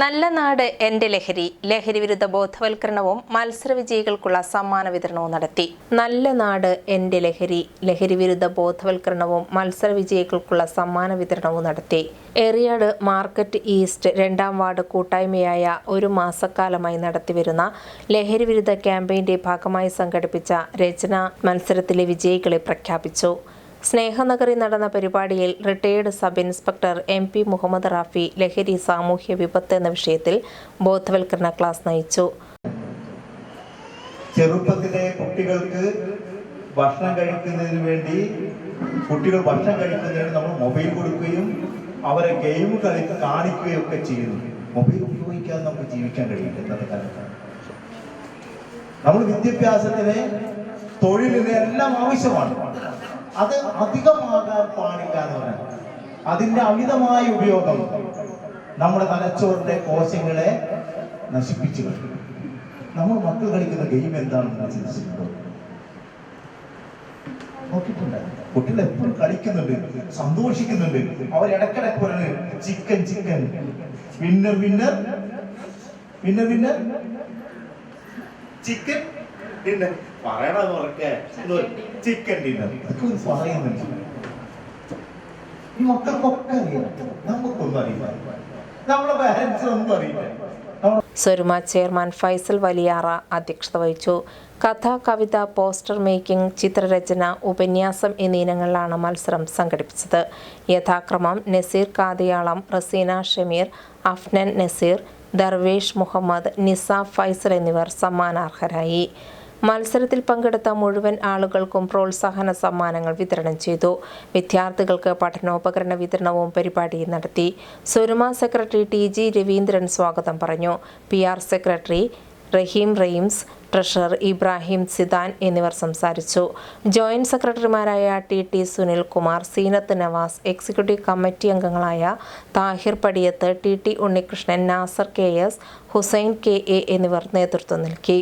നല്ല നാട് എന്റെ ലഹരി. ലഹരി വിരുദ്ധ ബോധവൽക്കരണവും മത്സര വിജയികൾക്കുള്ള സമ്മാന വിതരണവും നടത്തി. നല്ല നാട് എന്റെ ലഹരി. ലഹരി വിരുദ്ധ ബോധവൽക്കരണവും മത്സര വിജയികൾക്കുള്ള സമ്മാന വിതരണവും നടത്തി. എറിയാട് മാർക്കറ്റ് ഈസ്റ്റ് രണ്ടാം വാർഡ് കൂട്ടായ്മയായ ഒരു മാസക്കാലമായി നടത്തിവരുന്ന ലഹരി വിരുദ്ധ ക്യാമ്പയിന്റെ ഭാഗമായി സംഘടിപ്പിച്ച രചന മത്സരത്തിലെ വിജയികളെ പ്രഖ്യാപിച്ചു. സ്നേഹനഗറിൽ നടന്ന പരിപാടിയിൽ retired sub inspector M P Muhammad Rafi ലഹരി സാമൂഹ്യ വിപത്ത് എന്ന വിഷയത്തിൽ ബോധവൽക്കരണ ക്ലാസ് നയിച്ചു. ചെറുപ്പത്തിലെ കുട്ടികൾക്ക് ഭക്ഷണം കഴിക്കുന്നതിന് വേണ്ടി കുട്ടികൾ ഭക്ഷണം കഴിക്കുന്നതിന് നമ്മൾ മൊബൈൽ കൊടുക്കുകയും അവരെ ഗെയിം കളി കാണിക്കുകയും ഒക്കെ ചെയ്യുന്നു. മൊബൈൽ ഉപയോഗിക്കാതെ നമുക്ക് ജീവിക്കാൻ കഴിയില്ല ഇന്നത്തെ കാലത്ത്. നമ്മൾ വിദ്യാഭ്യാസത്തിന് തൊഴിലിന് എല്ലാം ആവശ്യമാണ്. അത് അധികമാകാൻ പാടില്ല എന്ന് പറയാം അതിന്റെ അമിതമായ ഉപയോഗം നമ്മുടെ തലച്ചോറിന്റെ കോശങ്ങളെ നശിപ്പിച്ചു നമ്മൾ മക്കൾ കളിക്കുന്ന ഗെയിം എന്താണെന്ന് ചിന്തിച്ചിട്ടുണ്ടോ നോക്കിയിട്ടുണ്ട്? കുട്ടികൾ എപ്പോഴും കളിക്കുന്നുണ്ട് സന്തോഷിക്കുന്നുണ്ട്. അവർ ഇടക്കിടക്ക് പറയുന്നത് chicken chicken. Winner winner. Winner winner. Chicken. Dinner. പറയണത് ഉറക്കെ. ചിക്കൻ ഡിന്നർ പറയുന്നുണ്ട് ഈ മക്കൾക്കൊക്കെ അറിയാം. നമുക്കൊന്നും അറിയില്ല. പാരൻസിനൊന്നും അറിയില്ല. സ്വരുമ ചെയർമാൻ ഫൈസൽ വലിയാറ അധ്യക്ഷത വഹിച്ചു. കഥ കവിത പോസ്റ്റർ മേക്കിംഗ് ചിത്രരചന ഉപന്യാസം എന്നീ ഇനങ്ങളിലാണ് മത്സരം സംഘടിപ്പിച്ചത്. യഥാക്രമം നസീർ കാതിയാളം റസീന ഷമീർ അഫ്നൻ നസീർ ദർവേഷ് മുഹമ്മദ് നിസ ഫൈസൽ എന്നിവർ സമ്മാനാർഹരായി. മത്സരത്തിൽ പങ്കെടുത്ത മുഴുവൻ ആളുകൾക്കും പ്രോത്സാഹന സമ്മാനങ്ങൾ വിതരണം ചെയ്തു. വിദ്യാർത്ഥികൾക്ക് പഠനോപകരണ വിതരണവും പരിപാടി നടത്തി. Surama secretary T G Raveendran സ്വാഗതം പറഞ്ഞു. പി ആർ സെക്രട്ടറി റഹീം റെയിംസ് ട്രഷറർ ഇബ്രാഹിം സിദാൻ എന്നിവർ സംസാരിച്ചു. ജോയിന്റ് സെക്രട്ടറിമാരായ T T Sunilkumar Seenath Navas executive committee അംഗങ്ങളായ Thahir Padiyath T T Unnikrishnan Nasar K S Hussain K A എന്നിവർ നേതൃത്വം നൽകി.